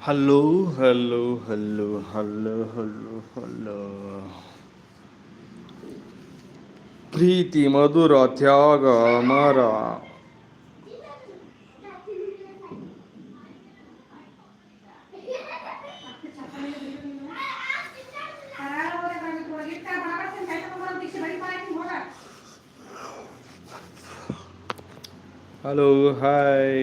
Hello hello hello hello hello hello ಪ್ರೀತಿ ಮಧುರ ತ್ಯಾಗ ಮರ ಹಲೋ ಹಾಯ್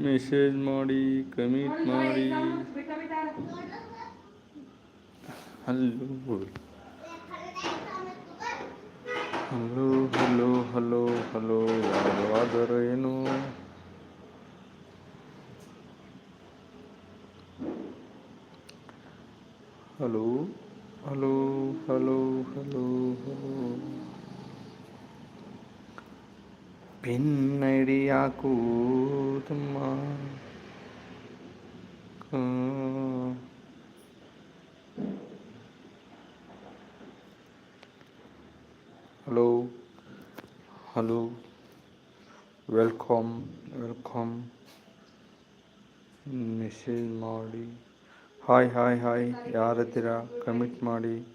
ಮೆಸೇಜ್ ಮಾಡಿ ಕಮಿಟ್ ಮಾಡಿ. Hello hello hello hello hello ಯಾರಾದರೂ ಏನು? Hello hello hello hello hello pin ತಮ್ಮ hello. Hello. Welcome welcome. Message ಮಾಡಿ. Hi hi hi. ಯಾರತ್ತೀರ? ಕಮಿಟ್ ಮಾಡಿ.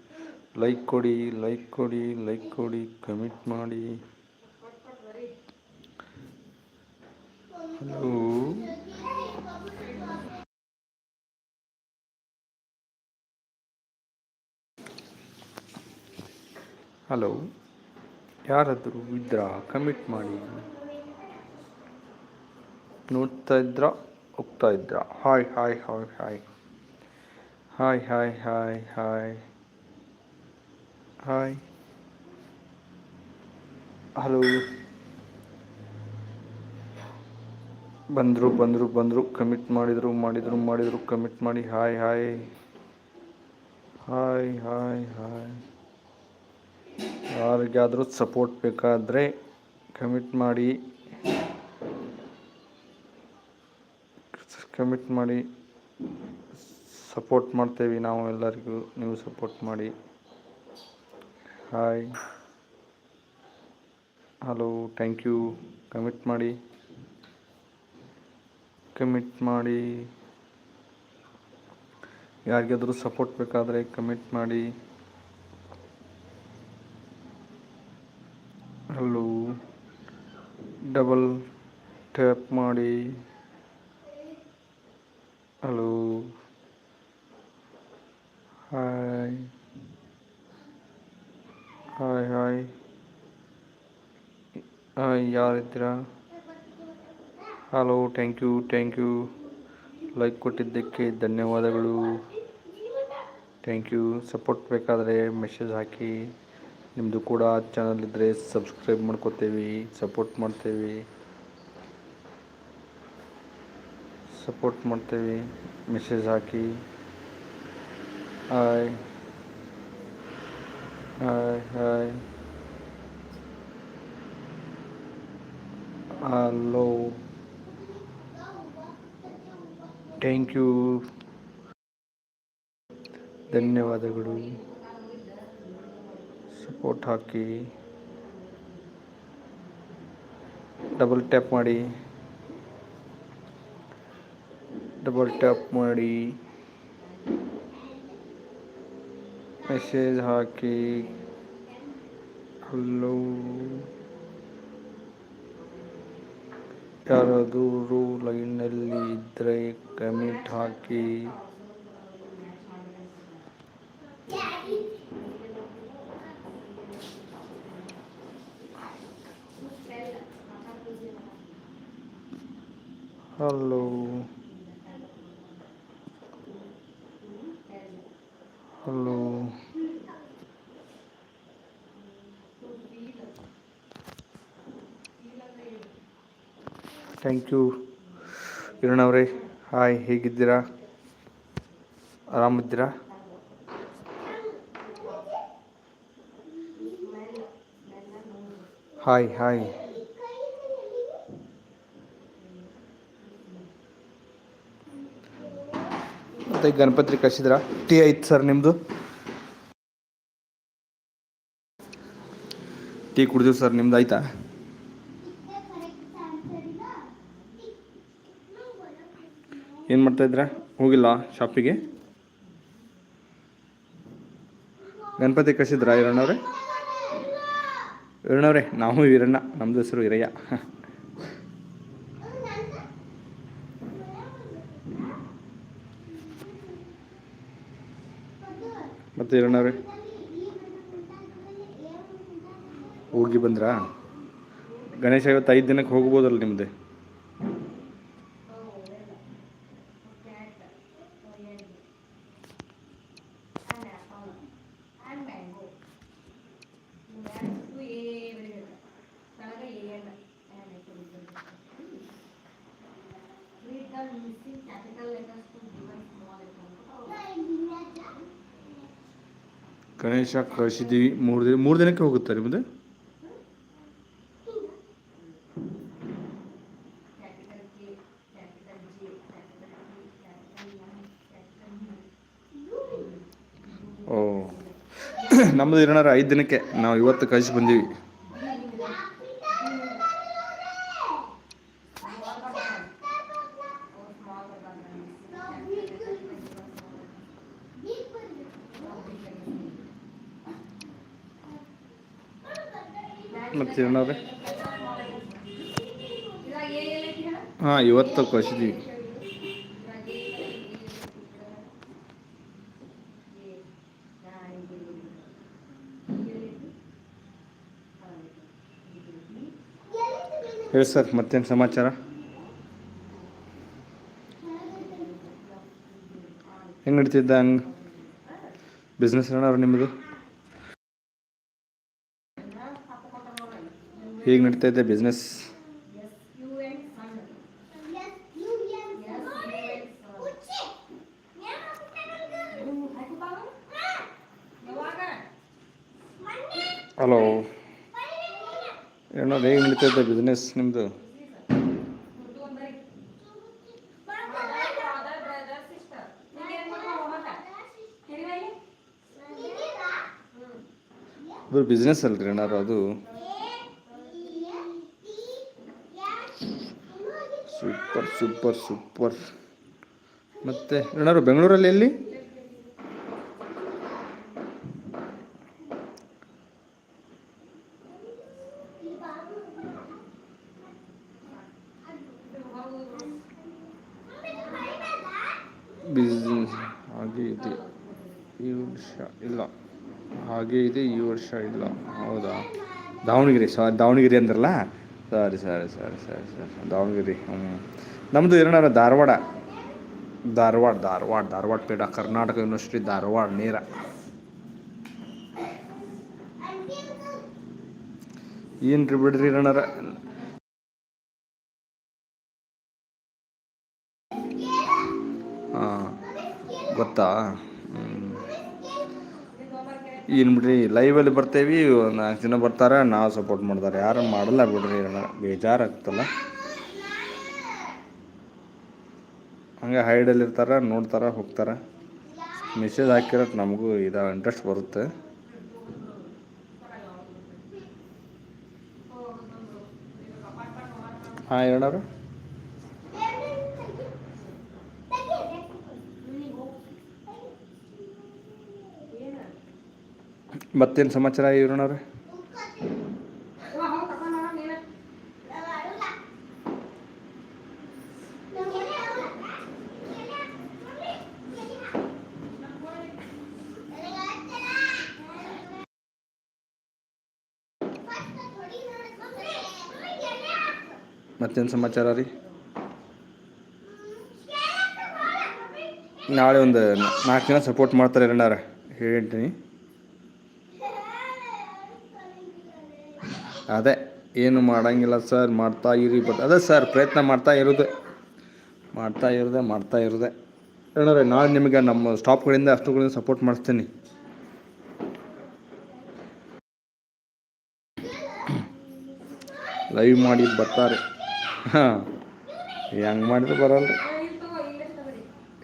ಲೈಕ್ ಕೊಡಿ ಲೈಕ್ ಕೊಡಿ ಲೈಕ್ ಕೊಡಿ, ಕಮಿಟ್ ಮಾಡಿ. Hello hello. ಯಾರಾದರೂ ಇದ್ರಾ? ಕಮಿಟ್ ಮಾಡಿ. ನೋಡ್ತಾ ಇದ್ರಾ? ಹೋಗ್ತಾ ಇದ್ರಾ? Hi hi hi hi hi hi hi hi hi hello ಬಂದರು ಬಂದರು ಬಂದರು ಕಮಿಟ್ ಮಾಡಿದರು ಮಾಡಿದರು ಮಾಡಿದರು ಕಮಿಟ್ ಮಾಡಿ hi hi hi hi hi ಯಾರಿಗಾದರೂ ಸಪೋರ್ಟ್ ಬೇಕಾದರೆ ಕಮಿಟ್ ಮಾಡಿ. ಕಮಿಟ್ ಮಾಡಿ. ಸಪೋರ್ಟ್ ಮಾಡ್ತೇವೆ ನಾವು ಎಲ್ಲರಿಗೂ, ನೀವು ಸಪೋರ್ಟ್ ಮಾಡಿ. Hi hello thank you commit ಮಾಡಿ. ಕಮಿಟ್ ಮಾಡಿ. ಯಾರಿಗಾದರೂ ಸಪೋರ್ಟ್ ಬೇಕಾದರೆ ಕಮಿಟ್ ಮಾಡಿ. ಹಲೋ ಡಬಲ್ ಟ್ಯಾಪ್ ಮಾಡಿ. Hello hi hi hi hi ಯಾರಿದ್ದೀರಾ? Hello thank you thank you like ಕೊಟ್ಟಿದ್ದಕ್ಕೆ ಧನ್ಯವಾದಗಳು. ಥ್ಯಾಂಕ್ ಯು ಸಪೋರ್ಟ್ ಬೇಕಾದರೆ ಮೆಸೇಜ್ ಹಾಕಿ. ನಿಮ್ಮದು ಕೂಡ ಚಾನಲ್ ಇದ್ದರೆ ಸಬ್ಸ್ಕ್ರೈಬ್ ಮಾಡ್ಕೋತೇವೆ ಸಪೋರ್ಟ್ ಮಾಡ್ತೇವೆ. ಸಪೋರ್ಟ್ ಮಾಡ್ತೇವೆ message hockey. Hi hi hi hello thank you ಧನ್ಯವಾದಗಳು ಸಪೋರ್ಟ್ ಹಾಕಿ। ಡಬಲ್ ಟ್ಯಾಪ್ ಮಾಡಿ। ಡಬಲ್ ಟ್ಯಾಪ್ ಮಾಡಿ। ಮೆಸೇಜ್ ಹಾಕಿ। ಹಲೋ ಯಾರಾದರೂ ಲೈನಲ್ಲಿ ಇದ್ದರೆ comment hockey hello thank you Kiran hi ಹೇಗಿದ್ದೀರಾ? ಆರಾಮಿದ್ದೀರಾ? ಹಾಯ್ ಹಾಯ್ ಮತ್ತು ಗಣಪತಿ ಕಳಿಸಿದ್ರಾ ಟೀ ಆಯ್ತು ಸರ್ ನಿಮ್ಮದು ಟೀ ಕುಡಿದಿವಿ ಸರ್ ನಿಮ್ದು ಆಯ್ತಾ ಮಾಡ್ತಾಯಿದ್ರ ಹೋಗಿಲ್ಲ ಶಾಪಿಗೆ. ಗಣಪತಿ ಕಳಿಸಿದ್ರಾ ಈರಣ್ಣವ್ರೆ? ಈರಣ್ಣವ್ರೆ, ನಾವು ಈರಣ್ಣ, ನಮ್ದು ಹೆಸರು ಈರಯ್ಯ ಮತ್ತೆ ಈರಣ್ಣವ್ರೆ? ಹೋಗಿ ಬಂದ್ರಾ? ಗಣೇಶ ಇವತ್ತು ಐದು ದಿನಕ್ಕೆ ಹೋಗ್ಬೋದಲ್ಲ ನಿಮ್ಮದು ಗಣೇಶ ಕಳಿಸಿದ್ದೀವಿ. ಮೂರು ದಿನ ಮೂರು ದಿನಕ್ಕೆ ಹೋಗುತ್ತಾರೆ ಮುಂದೆ ಓ. ನಮ್ಮದು ಏನಾರ ಐದು ದಿನಕ್ಕೆ ನಾವು ಇವತ್ತು ಕಳಿಸಿ ಬಂದೀವಿ. ಹಾಂ, ಇವತ್ತು ಕೊಸಿದೀವಿ ಹೇಳಿ ಸರ್, ಮತ್ತೇನು ಸಮಾಚಾರ? ಹೆಂಗೆ ನಡೀತಿದ್ದ ಹಂಗೆ ಬಿಸ್ನೆಸ್ ಏನಾರು ನಿಮ್ಮದು ಹೇಗೆ ನಡೀತಾ ಇದೆ ಬಿಸ್ನೆಸ್ ಹಲೋ ಏನೋ ಹೇಗೆ ನಡೀತಾ ಇದೆ ಬಿಸ್ನೆಸ್ ನಿಮ್ಮದು ಅದು ಬಿಸ್ನೆಸ್ ಅಲ್ರಿ ಏನಾರು ಅದು? ಸೂಪರ್ ಸೂಪರ್ ಸೂಪರ್ ಮತ್ತೆ ಏನಾರು ಬೆಂಗಳೂರಲ್ಲಿ ಎಲ್ಲಿ ಬಿಸ್ನೆಸ್ ಹಾಗೆ ಇದೆ. ಈ ವರ್ಷ ಇಲ್ಲ. ಹಾಗೆ ಇದೆ, ಈ ವರ್ಷ ಇಲ್ಲ. ಹೌದಾ? ದಾವಣಗೆರೆ, ಸಾ, ದಾವಣಗೆರೆ ಅಂದ್ರಲ್ಲ? ಸರಿ ಸರಿ ಸರಿ ಸರಿ ಸರಿ ದಾವಣಗೆರೆ ಹ್ಞೂ ನಮ್ಮದು ಏನಾರ ಧಾರವಾಡ. ಧಾರವಾಡ ಧಾರವಾಡ ಧಾರವಾಡ ಪೇಡ, ಕರ್ನಾಟಕ ಯೂನಿವರ್ಸಿಟಿ ಧಾರವಾಡ ನೇರ. ಏನ್ರಿ ಬಿಡ್ರಿ ಅಣ್ಣಾರ ಗೊತ್ತಾ? ಏನು ಬಿಡ್ರಿ ಲೈವಲ್ಲಿ ಬರ್ತೇವಿ ನಾಲ್ಕು ಜನ ಬರ್ತಾರೆ, ನಾವು ಸಪೋರ್ಟ್ ಮಾಡ್ತಾರೆ. ಯಾರು ಮಾಡಲ್ಲ ಬಿಡ್ರಿ ಬೇಜಾರಾಗ್ತಲ್ಲ. ಹಂಗೆ ಹೈಡಲ್ಲಿ ಇರ್ತಾರೆ, ನೋಡ್ತಾರೆ, ಹೋಗ್ತಾರೆ. ಮೆಸೇಜ್ ಹಾಕಿರೋಕ್ಕೆ ನಮಗೂ ಇದು ಇಂಟ್ರೆಸ್ಟ್ ಬರುತ್ತೆ. ಹಾಂ ಹೇಳೋರು ಮತ್ತೇನು ಸಮಾಚಾರ ಇವ್ರಣ್ಣವ್ರೆ ಮತ್ತೇನು ಸಮಾಚಾರ ರೀ? ನಾಳೆ ಒಂದು ನಾಲ್ಕು ಜನ ಸಪೋರ್ಟ್ ಮಾಡ್ತಾರೆ ಎರಡಾರ ಹೇಳ್ತೀನಿ. ಅದೇ, ಏನು ಮಾಡೋಂಗಿಲ್ಲ ಸರ್, ಮಾಡ್ತಾ ಇರಿ ಬಟ್, ಅದೇ ಸರ್, ಪ್ರಯತ್ನ ಮಾಡ್ತಾ ಇರೋದೆ. ಮಾಡ್ತಾ ಇರೋದೆ ಮಾಡ್ತಾ ಇರೋದೆ. ಏನಾರೆ ನಾನು ನಿಮಗೆ ನಮ್ಮ ಸ್ಟಾಪ್ಗಳಿಂದ ಅಷ್ಟುಗಳಿಂದ ಸಪೋರ್ಟ್ ಮಾಡಿಸ್ತೀನಿ. ಲೈವ್ ಮಾಡಿ ಬರ್ತಾರೆ. ಹಾಂ, ಹೆಂಗೆ ಮಾಡಿದ್ರು ಬರಲ್ಲ.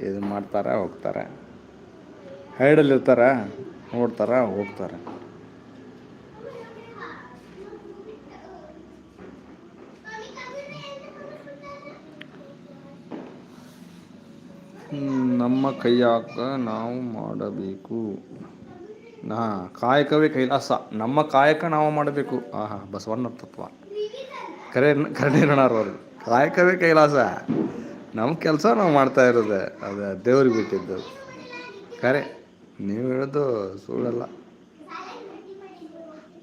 ಇದು ಮಾಡ್ತಾರೆ, ಹೋಗ್ತಾರೆ. ಹೈಡಲ್ಲಿರ್ತಾರೆ ನೋಡ್ತಾರೆ? ಹೋಗ್ತಾರೆ. ನಮ್ಮ ಕೈಯಾಕ ನಾವು ಮಾಡಬೇಕು. ನಾ, ಕಾಯಕವೇ ಕೈಲಾಸ. ನಮ್ಮ ಕಾಯಕ ನಾವು ಮಾಡಬೇಕು. ಆಹಾ, ಬಸವಣ್ಣ ತತ್ವ. ಕರೆ ಕರೆಣಾರು ಅವರು. ಕಾಯಕವೇ ಕೈಲಾಸ. ನಮ್ಮ ಕೆಲಸ ನಾವು ಮಾಡ್ತಾ ಇರೋದೆ. ಅದು ದೇವ್ರಿಗೆ ಬಿಟ್ಟಿದ್ದು. ಕರೆ, ನೀವು ಹೇಳೋದು ಸುಳ್ಳಲ್ಲ.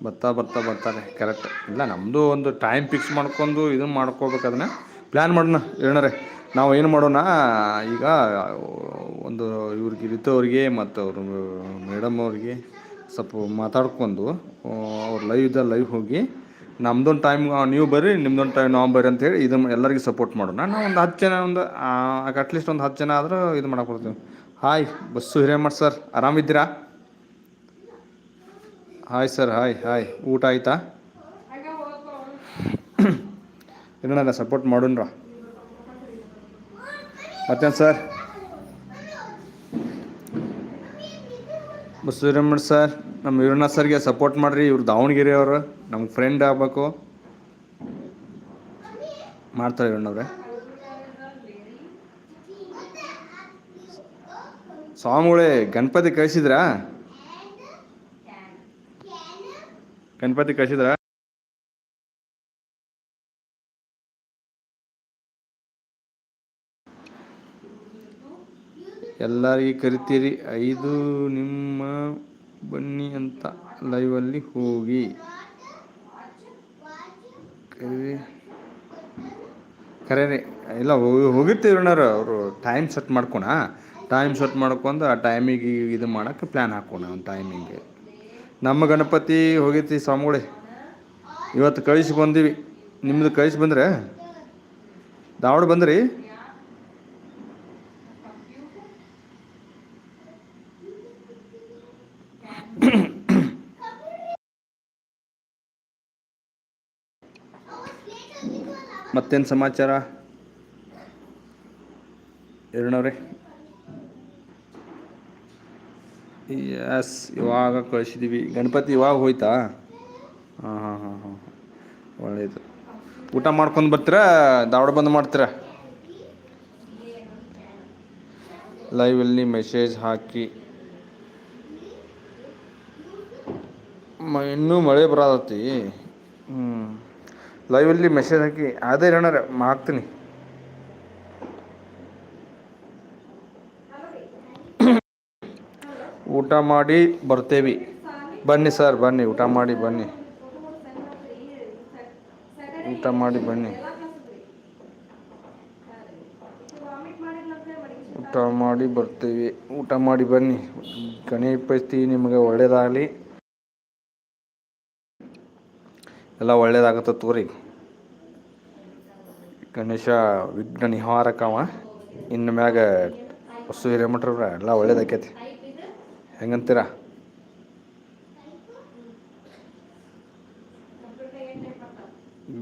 ಬರ್ತಾ ಬರ್ತಾ ಬರ್ತಾರೆ ಕರೆಕ್ಟ್. ಇಲ್ಲ ನಮ್ಮದು ಒಂದು ಟೈಮ್ ಫಿಕ್ಸ್ ಮಾಡ್ಕೊಂಡು ಇದನ್ನು ಮಾಡ್ಕೋಬೇಕು ಅದನ್ನ. ಪ್ಲ್ಯಾನ್ ಮಾಡೋಣ ಏನಾರೆ ನಾವು ಏನು ಮಾಡೋಣ, ಈಗ ಒಂದು ಇವ್ರಿಗೆ ಇರಿತವ್ರಿಗೆ ಮತ್ತು ಅವರು ಮೇಡಮ್ ಅವ್ರಿಗೆ ಸ್ವಲ್ಪ ಮಾತಾಡ್ಕೊಂಡು ಅವ್ರು ಲೈವ್ ಇದ್ದ ಲೈವ್ ಹೋಗಿ, ನಮ್ದೊಂದು ಟೈಮ್ ನೀವು ಬರ್ರಿ, ನಿಮ್ದೊಂದು ಟೈಮ್ ನಾವು ಬರ್ರಿ ಅಂತೇಳಿ ಇದು ಎಲ್ಲರಿಗೂ ಸಪೋರ್ಟ್ ಮಾಡೋಣ. ನಾವು ಒಂದು ಹತ್ತು ಜನ, ಒಂದು ಅಟ್ಲೀಸ್ಟ್ ಒಂದು ಹತ್ತು ಜನ ಆದರೂ ಇದು ಮಾಡಕ್ಕೆ ಬರ್ತೀವಿ. ಹಾಯ್ ಬಸ್ಸು ಹಿರೇಮಠ್ ಸರ್ ಆರಾಮಿದ್ದೀರಾ? ಹಾಯ್ ಸರ್ ಹಾಯ್ ಹಾಯ್ ಊಟ ಆಯ್ತಾ? ಏನಣ್ಣ ಸಪೋರ್ಟ್ ಮಾಡೋಣ್ರ? ಮತ್ತೇನು ಸರ್ ಬಸವರಾಮಣ್ಣ ಸರ್, ನಮ್ಮ ವೀರಣ್ಣ ಸರ್ಗೆ ಸಪೋರ್ಟ್ ಮಾಡಿರಿ, ಇವ್ರು ದಾವಣಗೆರೆ ಅವರು ನಮ್ಮ ಫ್ರೆಂಡ್ ಆಗಬೇಕು. ಮಾಡ್ತಾರೆ ವೀರಣ್ಣವ್ರೆ ಸ್ವಾಮಿಗಳೇ, ಗಣಪತಿ ಕಳಿಸಿದ್ರಾ? ಗಣಪತಿ ಕಳಿಸಿದ್ರಾ? ಎಲ್ಲರಿಗೆ ಕರಿತೀರಿ. ಐದು ನಿಮ್ಮ ಬನ್ನಿ ಅಂತ ಲೈವಲ್ಲಿ ಹೋಗಿ. ಕರಿ ಕರೆ ಇಲ್ಲ ಹೋಗಿ- ಹೋಗಿರ್ತೀವಿ ಅಣ್ಣಾರ ಅವರು ಟೈಮ್ ಸೆಟ್ ಮಾಡ್ಕೊಣ. ಟೈಮ್ ಸೆಟ್ ಮಾಡ್ಕೊಂಡು ಆ ಟೈಮಿಗೆ ಇದು ಮಾಡೋಕ್ಕೆ ಪ್ಲ್ಯಾನ್ ಹಾಕೋಣ ಒಂದು ಟೈಮಿಂಗೆ ನಮ್ಮ ಗಣಪತಿ ಹೋಗೈತಿ ಸ್ವಾಮಿಗಳೇ. ಇವತ್ತು ಕಳಿಸಿ ಬಂದೀವಿ. ನಿಮ್ಮದು ಕಳಿಸಿ ಬಂದರೆ? ದಾವಣ ಬಂದ್ರಿ? ಮತ್ತೇನು ಸಮಾಚಾರ? ಎರಡನವ್ರೆ. ಎಸ್ ಇವಾಗ ಕಳಿಸಿದ್ದೀವಿ ಗಣಪತಿ ಇವಾಗ ಹೋಯ್ತಾ? ಹಾಂ ಹಾಂ ಹಾಂ ಹಾಂ ಒಳ್ಳೇದು. ಊಟ ಮಾಡ್ಕೊಂಡು ಬರ್ತೀರಾ? ದಾವಡ ಬಂದು ಮಾಡ್ತೀರಾ? ಲೈವಲ್ಲಿ ಮೆಸೇಜ್ ಹಾಕಿ. ಇನ್ನೂ ಮಳೆ ಬರತೈತಿ. ಹ್ಞೂ ಲೈವಲ್ಲಿ ಮೆಸೇಜ್ ಹಾಕಿ, ಅದೇ ಏನಾರ ಹಾಕ್ತೀನಿ. ಊಟ ಮಾಡಿ ಬರ್ತೇವಿ. ಬನ್ನಿ ಸರ್, ಬನ್ನಿ, ಊಟ ಮಾಡಿ ಬನ್ನಿ. ಊಟ ಮಾಡಿ ಬನ್ನಿ. ಊಟ ಮಾಡಿ ಬರ್ತೀವಿ. ಊಟ ಮಾಡಿ ಬನ್ನಿ. ಗಣಪತಿ ನಿಮಗೆ ಒಳ್ಳೇದಾಗಲಿ. ಎಲ್ಲ ಒಳ್ಳೇದಾಗತ್ತೆ ತೋರಿ ಗಣೇಶ ವಿಘ್ನ ನಿವಾರಕವ ಇನ್ನು ಮ್ಯಾಗ ಹೊಸ ಹಿರೇಮಠ್ರ ಎಲ್ಲ ಒಳ್ಳೇದಾಕೈತಿ ಹೆಂಗಂತೀರ?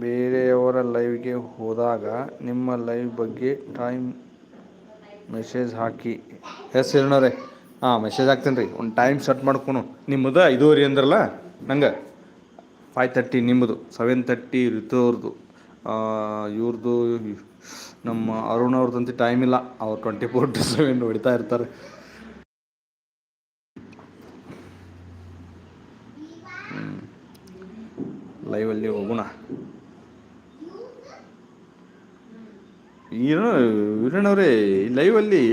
ಬೇರೆಯವರ ಲೈವ್ಗೆ ಹೋದಾಗ ನಿಮ್ಮ ಲೈವ್ ಬಗ್ಗೆ ಟೈಮ್ ಮೆಸೇಜ್ ಹಾಕಿ. ಎಸ್ ರೀ ಹಾಂ ಮೆಸೇಜ್ ಹಾಕ್ತೀನಿ ರೀ ಒಂದು ಟೈಮ್ ಸೆಟ್ ಮಾಡ್ಕೊನು ನಿಮ್ಮದು ಐದೂವರೆ ಅಂದ್ರಲ್ಲ? ನಂಗೆ. ಫೈವ್ ತರ್ಟಿ ನಿಮ್ಮದು ಸೆವೆನ್ ತರ್ಟಿ ಋತುವ್ರದ್ದು ಇವ್ರದ್ದು ನಮ್ಮ ಅರುಣ್ ಅವ್ರದ್ದಂತೂ ಟೈಮ್ ಇಲ್ಲ. ಅವ್ರು ಟ್ವೆಂಟಿ ಫೋರ್ ಟು ಸೆವೆನ್ ಹೊಡಿತಾ ಇರ್ತಾರೆ. ಲೈವಲ್ಲಿ ಹೋಗೋಣ. ವೀರಣ್ಣವ್ರೆ ಲೈವಲ್ಲಿ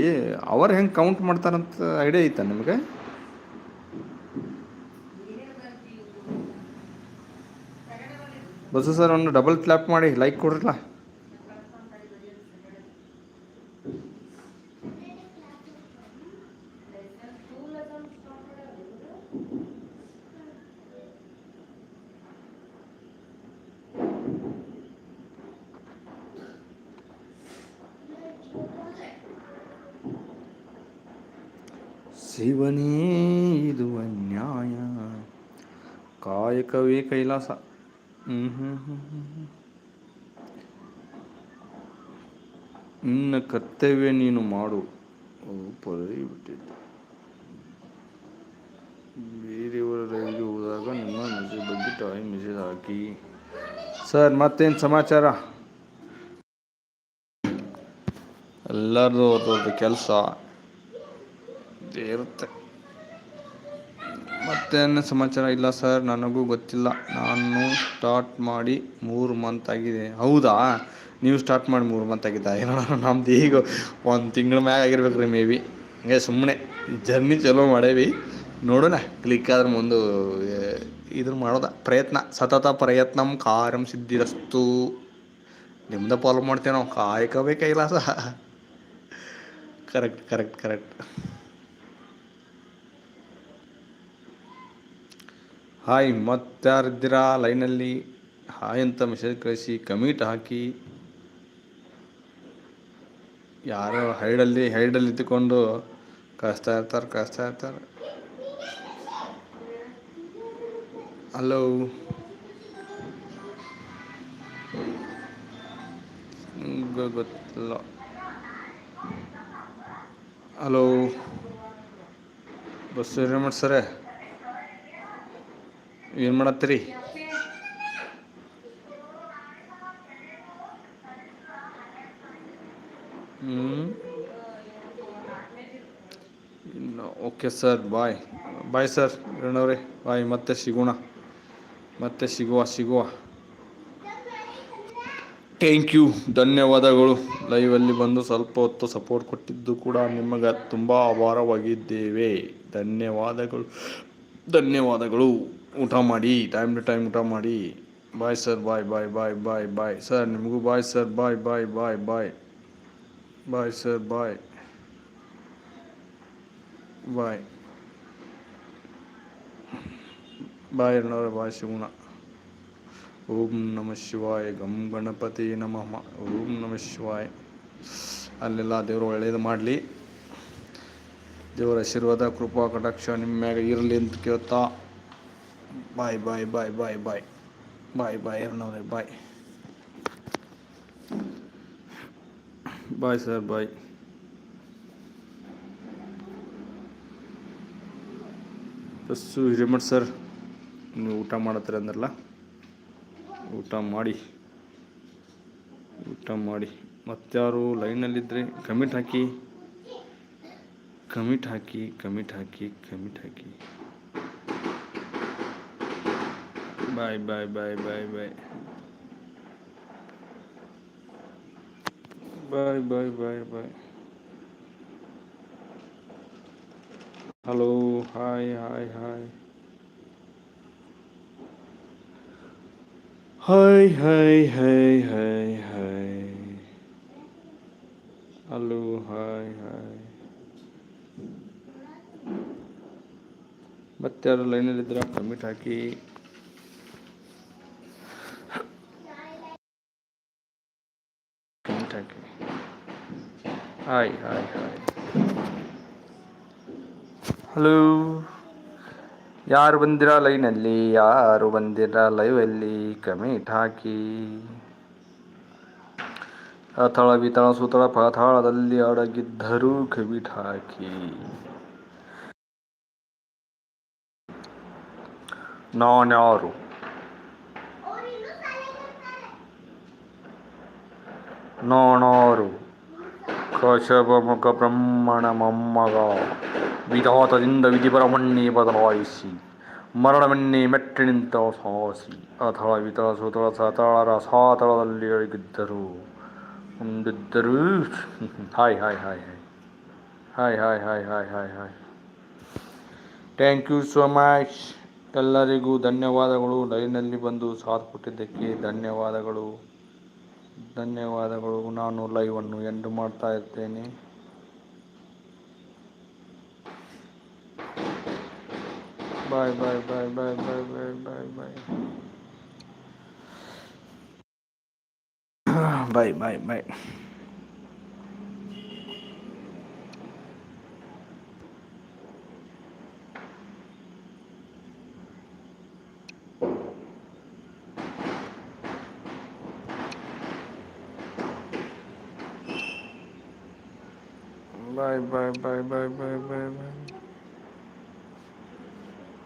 ಅವರ್ ಹೆಂಗೆ ಕೌಂಟ್ ಮಾಡ್ತಾರಂತ ಐಡಿಯಾ ಐತಾ ನಿಮಗೆ? ಬಸ್ಸು ಸರ್ ಒಂದು ಡಬಲ್ ಕ್ಲಾಪ್ ಮಾಡಿ ಲೈಕ್ ಕೊಡ್ರಲ್ಲ ಶಿವನೇ ಇದು ಅನ್ಯಾಯ ಕಾಯಕವೇ ಕೈಲಾಸ ನಿನ್ನ ಕರ್ತವ್ಯ ನೀನು ಮಾಡು. ಬಿಟ್ಟಿದ್ದು. ಬೇರೆಯವರ ಲೈವ್ಗೆ ಹೋದಾಗ ನಿಮ್ಮ ಮೆಸೇಜ್ ಬಗ್ಗೆ ಟೈಮ್ ಮೆಸೇಜ್ ಹಾಕಿ. ಸರ್, ಮತ್ತೇನು ಸಮಾಚಾರ? ಎಲ್ಲರದು ಅವ್ರದ್ದು ಕೆಲಸ. ಇರುತ್ತೆ. ಮತ್ತೇನು ಸಮಾಚಾರ ಇಲ್ಲ ಸರ್, ನನಗೂ ಗೊತ್ತಿಲ್ಲ. ನಾನು ಸ್ಟಾರ್ಟ್ ಮಾಡಿ ಮೂರು ಮಂತ್ ಆಗಿದೆ. ಹೌದಾ? ನೀವು ಸ್ಟಾರ್ಟ್ ಮಾಡಿ ಮೂರು ಮಂತ್ ಆಗಿದ್ದ? ಏನೋ ನಮ್ದು ಈಗ ಒಂದು ತಿಂಗಳ ಮ್ಯಾಗ ಆಗಿರ್ಬೇಕು ರೀ ಮೇ ಬಿ ಹಂಗೆ ಸುಮ್ಮನೆ ಜರ್ನಿ ಚಲೋ ಮಾಡೇವಿ. ನೋಡೋಣ ಕ್ಲಿಕ್ ಆದ್ರೆ ಮುಂದೆ ಇದ್ರ ಮಾಡೋದ ಪ್ರಯತ್ನ, ಸತತ ಪ್ರಯತ್ನ ಕಾರ್ಯಂ ಸಿದ್ಧಿರಸ್ತು. ನಿಮ್ದ ಫಾಲೋ ಮಾಡ್ತೇವೆ ನಾವು, ಕಾಯಕವೇ ಕೈಲಾಸ. ಕರೆಕ್ಟ್ ಕರೆಕ್ಟ್ ಕರೆಕ್ಟ್ ಹಾಯ್ ಮತ್ತಾರಿದ್ದೀರಾ ಲೈನಲ್ಲಿ ಹಾಯ್ ಅಂತ ಮೆಸೇಜ್ ಕಳಿಸಿ, ಕಮಿಟ್ ಹಾಕಿ. ಯಾರೋ ಹೈಡಲ್ಲಿ ಹೈಡಲ್ಲಿ ಇದ್ದುಕೊಂಡು ಕಳಿಸ್ತಾ ಇರ್ತಾರೆ ಕಳಿಸ್ತಾ ಇರ್ತಾರೆ. ಹಲೋ ಗೊತ್ತಿಲ್ಲ. ಹಲೋ ಬಸ್ ಸರೇ ಏನು ಮಾಡತ್ತೀರಿ? ಇನ್ನು okay sir bye bye sir ಕಿರಣವ್ರೆ bye ಮತ್ತೆ ಸಿಗೋಣ. ಮತ್ತೆ ಸಿಗುವ ಸಿಗುವ. ಥ್ಯಾಂಕ್ ಯು ಧನ್ಯವಾದಗಳು. ಲೈವಲ್ಲಿ ಬಂದು ಸ್ವಲ್ಪ ಹೊತ್ತು ಸಪೋರ್ಟ್ ಕೊಟ್ಟಿದ್ದು ಕೂಡ ನಿಮಗೆ ತುಂಬ ಆಭಾರವಾಗಿದ್ದೇವೆ. ಧನ್ಯವಾದಗಳು. ಧನ್ಯವಾದಗಳು. ಊಟ ಮಾಡಿ ಟೈಮ್ ಟು ಟೈಮ್ ಊಟ ಮಾಡಿ. ಬಾಯ್ sir bye bye bye bye bye sir ನಿಮಗೂ ಬಾಯ್ sir bye bye bye bye bye sir bye bye ಬಾಯ್ ಅಣ್ಣವರ ಬಾಯ್ ಶಿವಣ ಓಂ ನಮ ಶಿವಾಯ. ಗಂ ಗಣಪತಿ ನಮಃ. ಓಂ ನಮ ಶಿವಾಯ. ಅಲ್ಲೆಲ್ಲ ದೇವರು ಒಳ್ಳೆಯದು ಮಾಡಲಿ. ದೇವರ ಆಶೀರ್ವಾದ, ಕೃಪಾ, ಕಟಾಕ್ಷ ನಿಮ್ಮ ಮ್ಯಾಗ ಇರಲಿ ಅಂತ ಕೇಳ್ತಾ. Bye bye bye bye bye. Bye bye, ಅಣ್ಣವ್ರೆ, bye. Bye sir, bye. Basu Hiremath sir, ನೀವು ಊಟ ಮಾಡತ್ತೀರ ಅಂದ್ರಲ್ಲ? ಊಟ ಮಾಡಿ. ಊಟ ಮಾಡಿ. ಮತ್ತಾರು ಲೈನಲ್ಲಿದ್ದರೆ ಕಮಿಟ್ ಹಾಕಿ. ಕಮಿಟ್ ಹಾಕಿ ಕಮಿಟ್ ಹಾಕಿ ಕಮಿಟ್ ಹಾಕಿ bye bye bye bye bye bye bye bye bye hello hi hi hi hi hi hi hi hi hello hi hi ಮತ್ತೆ ಯಾರು ಲೈನಲ್ಲಿದ್ದರೆ ಕಮಿಟ್ ಹಾಕಿ. ಹಾಕಿ. ಹಾಯ್ ಹಾಯ್ ಹಾಯ್ ಹಲೋ ಯಾರು ಬಂದಿರ ಲೈನಲ್ಲಿ ಯಾರು ಬಂದಿರ ಲೈವಲ್ಲಿ ಕಮೆಂಟ್ ಹಾಕಿ. ಅಥಳ ವಿತಳ ಸುತಳ ಪಾತಾಳದಲ್ಲಿ ಅಡಗಿದ್ದರೂ ಕಮಿಟ್ ಹಾಕಿ. ನಾನ್ಯಾರು? ನಾನಾರು ಕಶಬಮುಖ ಬ್ರಹ್ಮಣ ಮೊಮ್ಮಗ. ವಿಧಾತದಿಂದ ವಿಧಿಪರಮಣ್ಣಿ ಬದಲಾಯಿಸಿ ಮರಣವನ್ನೇ ಮೆಟ್ಟಿ ನಿಂತ ಸಾಹಸಿ ವಿತ ಸುತ ಸತಳರ ಸಾತಳದಲ್ಲಿ ಅಡಗಿದ್ದರು. ಉಂಡಿದ್ದರು hi hi hi hi hi hi hi hi hi hi thank you so much ಎಲ್ಲರಿಗೂ ಧನ್ಯವಾದಗಳು. ಲೈನಲ್ಲಿ ಬಂದು ಸಾಥ್ ಕೊಟ್ಟಿದ್ದಕ್ಕೆ ಧನ್ಯವಾದಗಳು. ಧನ್ಯವಾದಗಳು. ನಾನು ಲೈವನ್ನು ಎಂಡ್ ಮಾಡ್ತಾ ಇರ್ತೇನೆ. ಬಾಯ್ bye bye bye bye bye bye bye bye bye bye bye bye bye bye bye bye ಬಾಯ್